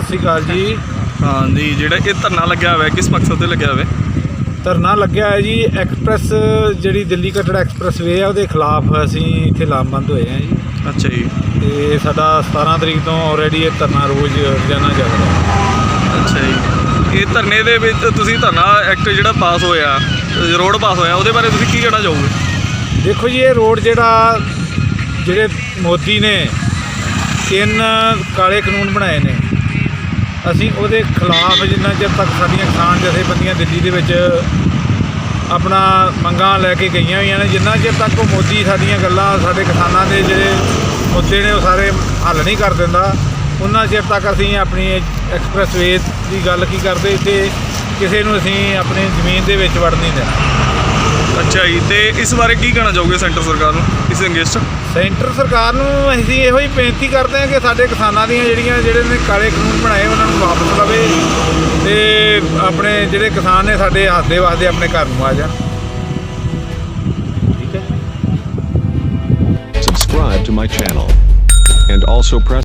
ਸ਼੍ਰੀ ਅਕਾਲ ਜੀ। ਹਾਂ ਜੀ ਜਿਹੜਾ ਇਹ ਧਰਨਾ ਲੱਗਿਆ ਹੋਇਆ ਹੈ, ਕਿਸ ਮਕਸਦ ਤੇ ਲੱਗਿਆ ਹੋਇਆ? ਹੈ? ਧਰਨਾ ਲੱਗਿਆ ਹੈ ਜੀ ਐਕਸਪ੍ਰੈਸ ਜਿਹੜੀ ਦਿੱਲੀ ਕਟੜਾ ਐਕਸਪ੍ਰੈਸ ਵੇ ਆ ਉਹਦੇ ਖਿਲਾਫ ਅਸੀਂ ਇੱਥੇ ਲਾਮਬੰਦ ਹੋਏ ਆ ਜੀ। ਅੱਛਾ ਜੀ। ਤੇ ਸਾਡਾ 17 ਤਰੀਕ ਤੋਂ ਆਲਰੇਡੀ ਇਹ ਧਰਨਾ ਰੋਜ਼ ਰੋਜ਼ਾਨਾ ਚੱਲ ਰਿਹਾ। ਅੱਛਾ ਜੀ। ਇਹ ਧਰਨੇ ਦੇ ਵਿੱਚ ਤੁਸੀਂ ਧਰਨਾ ਐਕਟ ਜਿਹੜਾ ਪਾਸ ਹੋਇਆ ਰੋਡ ਪਾਸ ਹੋਇਆ ਉਹਦੇ ਬਾਰੇ ਤੁਸੀਂ ਕੀ ਕਹਿਣਾ ਚਾਹੋਗੇ? ਦੇਖੋ ਜੀ ਇਹ ਰੋਡ ਜਿਹੜਾ ਜਿਹੜੇ ਮੋਦੀ ਨੇ ਤਿੰਨ ਕਾਲੇ ਕਾਨੂੰਨ ਬਣਾਏ ਨੇ। ਅਸੀਂ ਉਹਦੇ ਖਿਲਾਫ ਜਿੰਨਾ ਚਿਰ ਤੱਕ ਸਾਡੀਆਂ ਕਿਸਾਨ ਜਥੇਬੰਦੀਆਂ ਦਿੱਲੀ ਦੇ ਵਿੱਚ ਆਪਣਾ ਮੰਗਾਂ ਲੈ ਕੇ ਗਈਆਂ ਹੋਈਆਂ ਨੇ, ਜਿੰਨਾ ਚਿਰ ਤੱਕ ਉਹ ਮੋਦੀ ਸਾਡੀਆਂ ਗੱਲਾਂ ਸਾਡੇ ਕਿਸਾਨਾਂ ਦੇ ਜਿਹੜੇ ਮੁੱਦੇ ਨੇ ਉਹ ਸਾਰੇ ਹੱਲ ਨਹੀਂ ਕਰ ਦਿੰਦਾ ਉਹਨਾਂ ਚਿਰ ਤੱਕ ਅਸੀਂ ਆਪਣੀ ਐਕਸਪ੍ਰੈਸ ਵੇ ਦੀ ਗੱਲ ਕੀ ਕਰਦੇ ਤੇ ਕਿਸੇ ਨੂੰ ਅਸੀਂ ਆਪਣੀ ਜ਼ਮੀਨ ਦੇ ਵਿੱਚ ਵੜ ਨਹੀਂ ਦੇਣਾ। ਅੱਛਾ ਜੀ ਤੇ ਇਸ ਬਾਰੇ ਕੀ ਕਹਿਣਾ ਚਾਹੋਗੇ ਸੈਂਟਰ ਸਰਕਾਰ ਨੂੰ ਇਸ ਅੰਗੇਸਟ ਸੈਂਟਰ ਸਰਕਾਰ ਨੂੰ ਅਸੀਂ ਇਹੋ ਹੀ ਬੇਨਤੀ ਕਰਦੇ ਹਾਂ ਕਿ ਸਾਡੇ ਕਿਸਾਨਾਂ ਦੀਆਂ ਜਿਹੜੀਆਂ ਜਿਹੜੇ ਨੇ ਕਾਲੇ ਕਾਨੂੰਨ ਬਣਾਏ ਉਹਨਾਂ ਨੂੰ ਵਾਪਸ ਲਵੇ ਤੇ ਆਪਣੇ ਜਿਹੜੇ ਕਿਸਾਨ ਨੇ ਸਾਡੇ ਹੱਥ ਦੇ ਵਾਸਤੇ ਆਪਣੇ ਘਰ ਨੂੰ ਆ ਜਾਣ ਠੀਕ ਹੈ subscribe to my channel. And also press